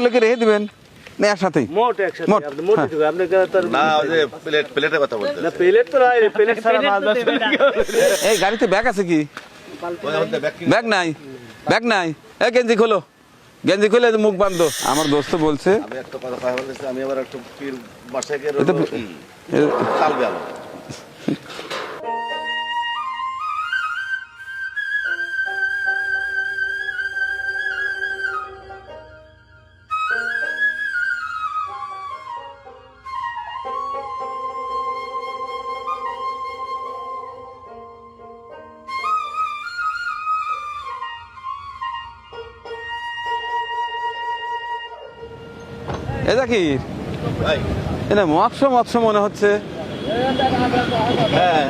এগুলো কি রেখে দিবেন? না একসাথেই। মোট একসাথে আপনি মোট। দিবেন আপনি তার না ওই যে প্লেট প্লেটের কথা বলতে না প্লেট তো নয় প্লেট ছাড়া মাছ ধরতে এই গাড়িতে ব্যাগ আছে কি? ব্যাগ নাই ব্যাগ নাই। এ গেঞ্জি খোলো গেঞ্জি খুলে মুখ বান্ধ। আমার দোস্ত বলছে আমি একটা কথা আমি আবার একটু বাসায় গিয়ে চালবে এ জাকির। এটা মৎস্য মৎস্য মনে হচ্ছে। হ্যাঁ।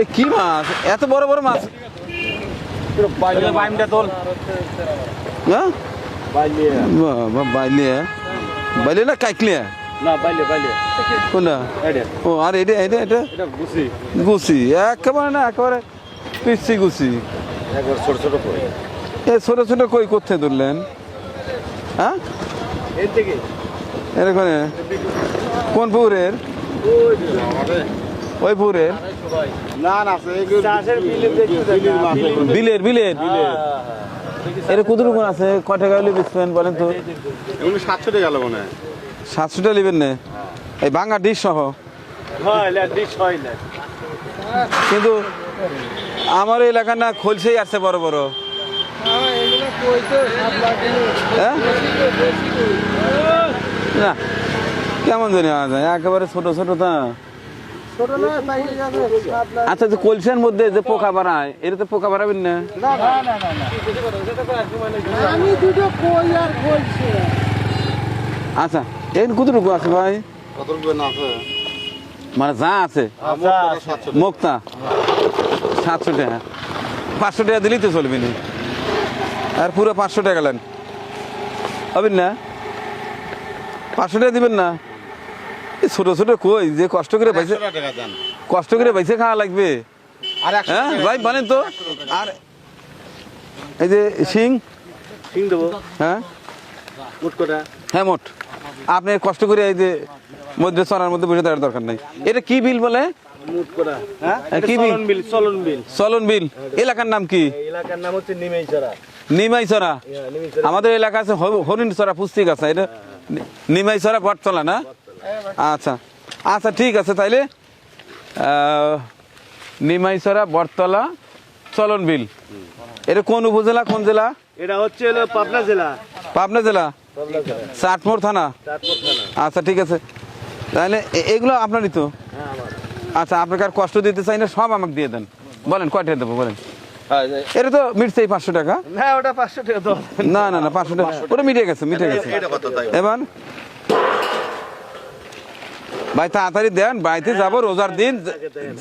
এ কি মাছ? এত বড় বড় মাছ। বাইমটা তোল। হ্যাঁ বাইলিয়ে বাইলিয়া না কাইকলিয়া ও আর এটা এটা এটা এটা গুছি। একেবারে না একেবারে পিচ্ছি গুছি। ছোট ছোট করে। এ ছোট ছোট কই করতে ধরলেন? হ্যাঁ? এরকম কোন পুকুরের? ওই পুকুরের? না না। বিলের বিলের? এর কতটুকু আছে? কয় টাকা হলে বেচবেন বলেন তো? এগুলো সাতশো টাকা গেল মনে হয়। সাতশো টাকা নেবেন না? এই ভাঙা ডিশ সহ? হয় হয় কিন্তু আমার এলাকা না খলসেই আছে বড় বড়। হ্যাঁ? না কেমন জানি একেবারে ছোট ছোট তা। আচ্ছা যে কলসিয়ার মধ্যে যে পোকা বাড়ায় এটা তো পোকা বাড়াবেন না? আমি দুটো কই আর আচ্ছা এর কতটুকু আছে ভাই? কত রুপয়ে না আছে? মানে যা আছে? সাতশো মুক্তা? সাতশো টাকা। পাঁচশো টাকা দিলেই তো চলবে না। আর পুরো পাঁচশো টাকা গেলেন হবেন না? পাঁচশো টাকা দিবেন না? এই ছোট ছোট কই যে কষ্ট করে পাইছে কষ্ট করে পাইছে খাওয়া লাগবে। আর হ্যাঁ ভাই বলেন তো। আর এই যে শিং? সিং দেবো। হ্যাঁ? মুট কটা? হ্যাঁ মোট। আপনি কষ্ট করে এই যে মধ্যে চড়ার মধ্যে বসে থাকার দরকার নাই। এটা কি বিল বলে? হ্যাঁ? এলাকার নাম কি? এলাকার নাম হচ্ছে নিমেইছড়া। নিমাইছড়া? আমাদের এলাকা আছে হরিণ ছড়া পুস্তিক আছে এটা নিমাই বটতলা না? আচ্ছা। আচ্ছা ঠিক আছে তাইলে নিমাই বটতলা চলন বিল। এটা কোন উপজেলা কোন জেলা? এটা হচ্ছে পাবনা জেলা। পাবনা জেলা? চাটমোর থানা? আচ্ছা ঠিক আছে। তাহলে এগুলো আপনারই তো? হ্যাঁ আচ্ছা আপনাকে আর কষ্ট দিতে চাই না সব আমাকে দিয়ে দেন। বলেন কয়টা দেবো বলেন। হ্যাঁ, এটা তো মিটছেই পাঁচশো টাকা। না ওটা পাঁচশো টাকা না না না পাঁচশো টাকা। ওটা মিটে গেছে মিটে গেছে। এটা কত তাই? এবার? ভাই তাড়াতাড়ি দেন বাড়িতে যাব রোজার দিন।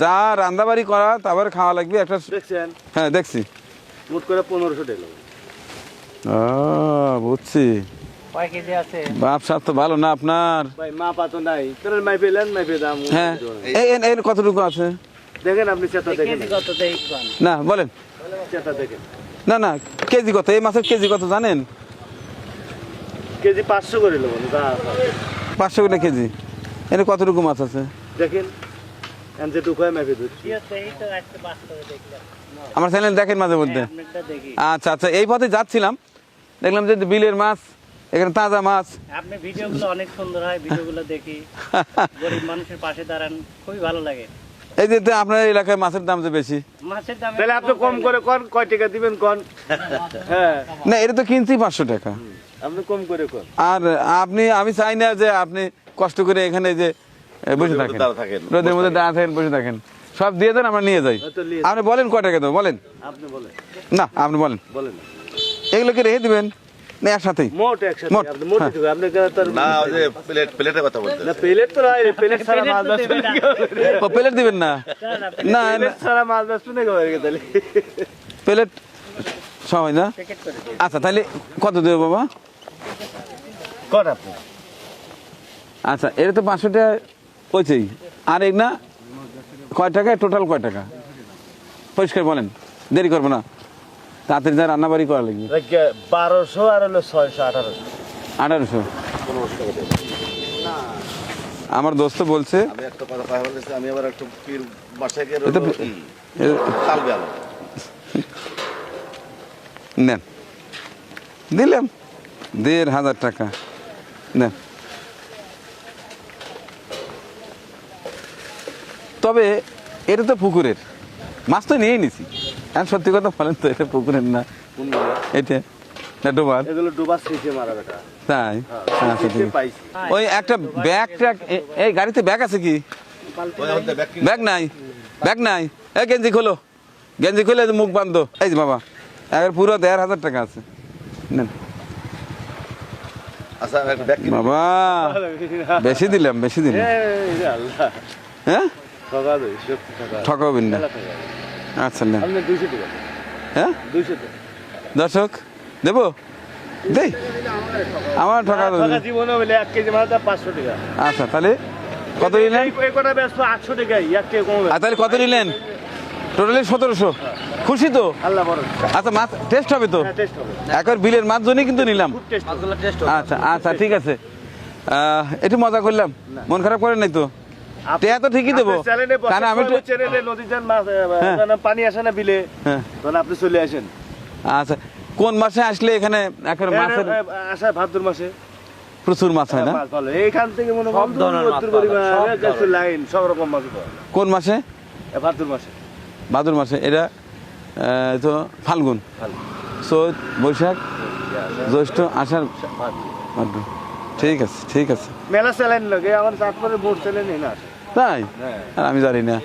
যা রান্দাবাড়ি করা তারপরে খাওয়া লাগবে একটা হ্যাঁ দেখছি। মুট করে পনেরোশো টাকা। বুঝছি। বাপ সাপ তো ভালো না আপনার? ভাই মা পাতো নাই। তোর মাই দাম হ্যাঁ। এই কতটুকু আছে? দেখেন আপনি চেতা দেখেন। না বলেন। চেতা দেখেন। না না কেজি কত? এই মাছের কেজি কত জানেন? কেজি পাঁচশো করে নেব দা পাঁচশো করে কেজি। এর কতটুকু মাছ আছে? দেখেন এন হয় আমার চ্যানেল দেখেন মাঝে মধ্যে। আচ্ছা আচ্ছা এই পথে যাচ্ছিলাম। দেখলাম যে বিলের মাছ এখানে তাজা মাছ। আপনি ভিডিওগুলো অনেক সুন্দর হয় ভিডিওগুলো দেখি। গরিব মানুষের পাশে দাঁড়ান খুবই ভালো লাগে। এই যে আপনার এলাকায় মাছের দাম যে বেশি? মাছের দাম তাহলে আপনি কম করে কন কয় টাকা দিবেন কন? হ্যাঁ। না এটা তো কিনছি পাঁচশো টাকা। আপনি কম করে কন। আর আপনি আমি চাই না যে আপনি কষ্ট করে এখানে যে বসে থাকেন। রোদের মধ্যে দাঁড়া থাকেন বসে থাকেন। সব দিয়ে দেন আমরা নিয়ে যাই। আপনি বলেন কয় টাকা দেবো বলেন। আপনি বলেন। না আপনি বলেন। বলেন। এগুলোকে রেখে দিবেন? না একসাথেই। মোট একসাথে আপনি মোট হ্যাঁ। দিবেন আপনি তার না ওই যে প্লেট প্লেটের কথা বলতে না প্লেট তো প্লেট মাছ প্লেট দেবে না। ও প্লেট দিবেন না? না প্লেট ছাড়া মাছ ধরতে না গো তাহলে। প্লেট সবাই না? প্যাকেট করে দিই আচ্ছা তাহলে কত দেবো বাবা? আপনি? আচ্ছা এটা তো পাঁচশো টাকা হয়েছেই আর এক না কয় টাকা? টোটাল কয় টাকা? পরিষ্কার বলেন দেরি করব না। তাড়াতাড়ি যা রান্নাবাড়ি করা লাগবে। বারোশো আর হলো ছয়শো আঠারোশো। আঠারোশো? আমার দোস্ত বলছে আমি একটা কথা পাই বলেছি আমি আবার একটু পীর বাসায় গিয়ে নেন। দিলাম। দেড় হাজার টাকা। নেন। তবে এটা তো পুকুরের। মাছ তো নিয়েই নিছি। হ্যাঁ সত্যি কথা বলেন তো এটা পুকুরের না। এটা না ডোবার? এগুলো ডুবা সিটে মারা বেটা। তাই? ঠিক আছে। পাইছি। ওই একটা ব্যাগ ট্যাগ এই গাড়িতে ব্যাগ আছে কি? ব্যাগ নাই ব্যাগ নাই। এ গেঞ্জি খোলো গেঞ্জি খুলে মুখ বান্ধ। এই যে বাবা এবার পুরো দেড় হাজার টাকা আছে। নেন। আচ্ছা আমি বাবা বেশি দিলাম বেশি দিলাম। হ্যাঁ? ঠকাবেন না। আচ্ছা টাকা হ্যাঁ? দর্শক দেবো? দেই। আমার ঠকা জীবনে বলে এক কেজি মাছ পাঁচশো টাকা। আচ্ছা তাহলে কত নিলেন? আটশো টাকাই এক কমবে। তাহলে কত নিলেন? টোটালি সতেরোশো। খুশি তো? আচ্ছা মাছ টেস্ট হবে তো? হ্যাঁ টেস্ট হবে। একবার বিলের মাছ জন্যই কিন্তু নিলাম। আচ্ছা আচ্ছা ঠিক আছে। একটু মজা করলাম। মন খারাপ করেন নাই তো? টেয়া তো ঠিকই দেবো। কারণ আমি তো চ্যানেলে নদী যান মাছ হ্যাঁ। পানি আসে না বিলে হ্যাঁ। তখন আপনি চলে আসেন। আচ্ছা কোন মাসে আসলে এখানে এখন মাছের আসা ভাদ্র মাসে। প্রচুর মাছ হয় না? এইখান থেকে মনে উত্তর লাইন সব রকম মাছ কোন মাসে? ভাদ্র মাসে। ভাদুর মাসে। এটা আহ, তো ফাল্গুন। চৈত বৈশাখ জ্যৈষ্ঠ আষাঢ়। ঠিক আছে ঠিক আছে। মেলা স্যালাইন লাগে আমার চাঁদপুরে বোট স্যালাইন না। আসে তাই? আর আমি জানি না।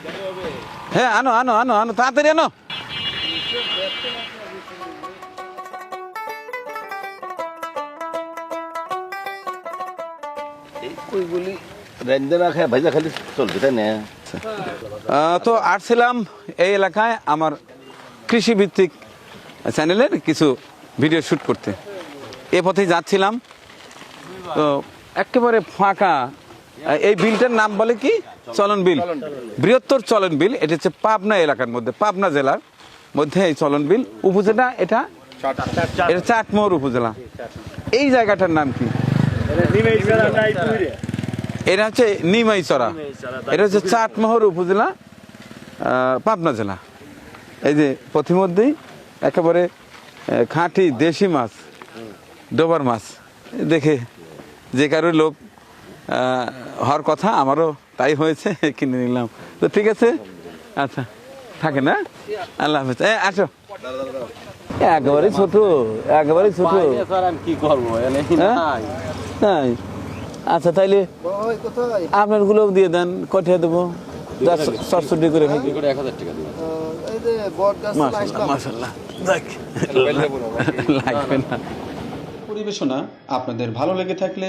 হ্যাঁ আনো আনো আনো আনো তাড়াতাড়ি আনো। না তো আসছিলাম এই এলাকায় আমার কৃষিভিত্তিক চ্যানেলের কিছু ভিডিও শ্যুট করতে। এ পথেই যাচ্ছিলাম। তো একেবারে ফাঁকা এই বিলটার নাম বলে কি? চলন বিল। বৃহত্তর চলন বিল এটা হচ্ছে পাবনা এলাকার মধ্যে পাবনা জেলার মধ্যে এই চলন বিল। উপজেলা এটা? এটা চাটমোহর উপজেলা। এই জায়গাটার নাম কি? এটা হচ্ছে নিমাইচড়া। এটা হচ্ছে চাটমোহর উপজেলা পাবনা জেলা। এই যে পথিমধ্যেই একেবারে খাঁটি দেশি মাছ ডোবার মাছ। দেখে যে কারোর আহ, হওয়ার কথা আমারও তাই হয়েছে কিনে নিলাম। তো ঠিক আছে? আচ্ছা থাকে না আল্লাহ হাফেজ। এ আসো। একেবারে ছোট একেবারে ছোট। আমি কি করব? হ্যাঁ? তাই আচ্ছা তাইলে আপনারগুলো দিয়ে দেন কঠিয়া দেবো। সরষটি করে পরিবেশনা আপনাদের ভালো লেগে থাকলে